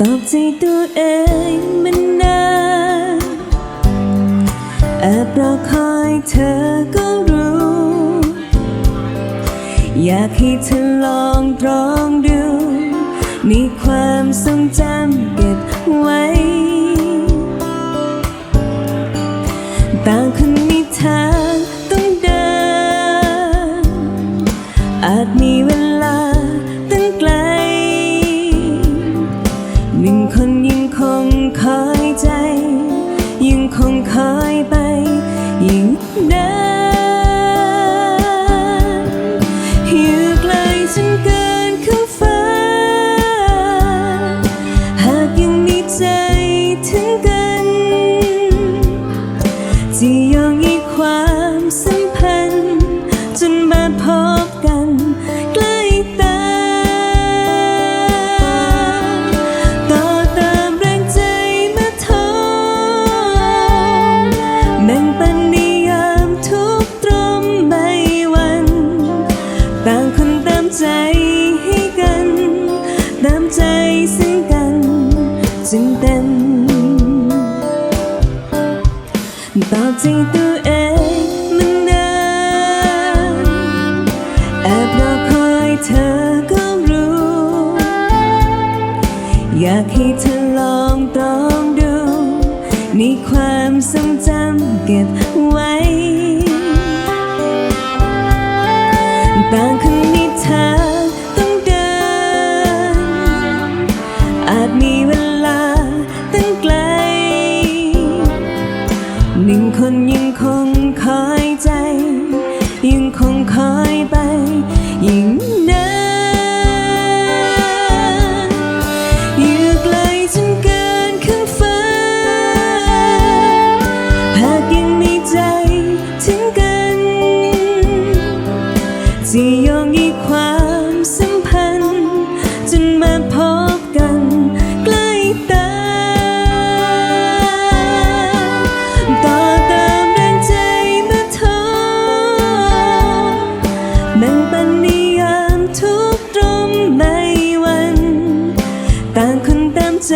ตอบใจตัวเองมันนานแอบรอคอยเธอก็รู้ อยากให้เธอลองตรองดู มีความทรงจำเก็บไว้ ต่างคนมีทางต้องเดินอาจ ยิ่ง ตอบใจตัวเองมันนานแอบรอคอยเธอก็รู้ อยากให้เธอลองตรองดูมีความทรงจำเก็บไว้ต่างคน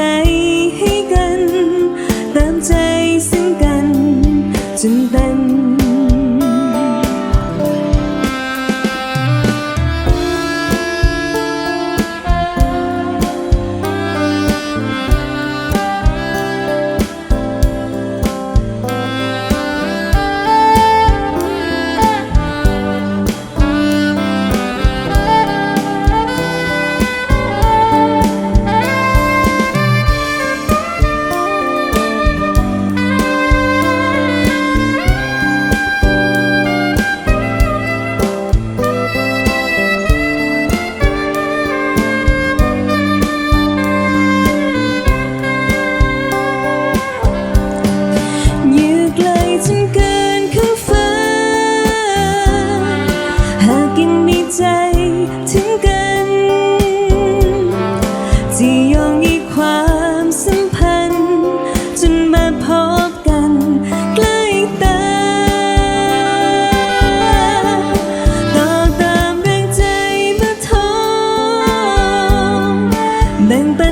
ใจ ใจถึงกัน ที่ยองอีความสัมพันธ์ จนมาพบกันใกล้ตาต่อตามแรงใจมาทองแบ่งปัน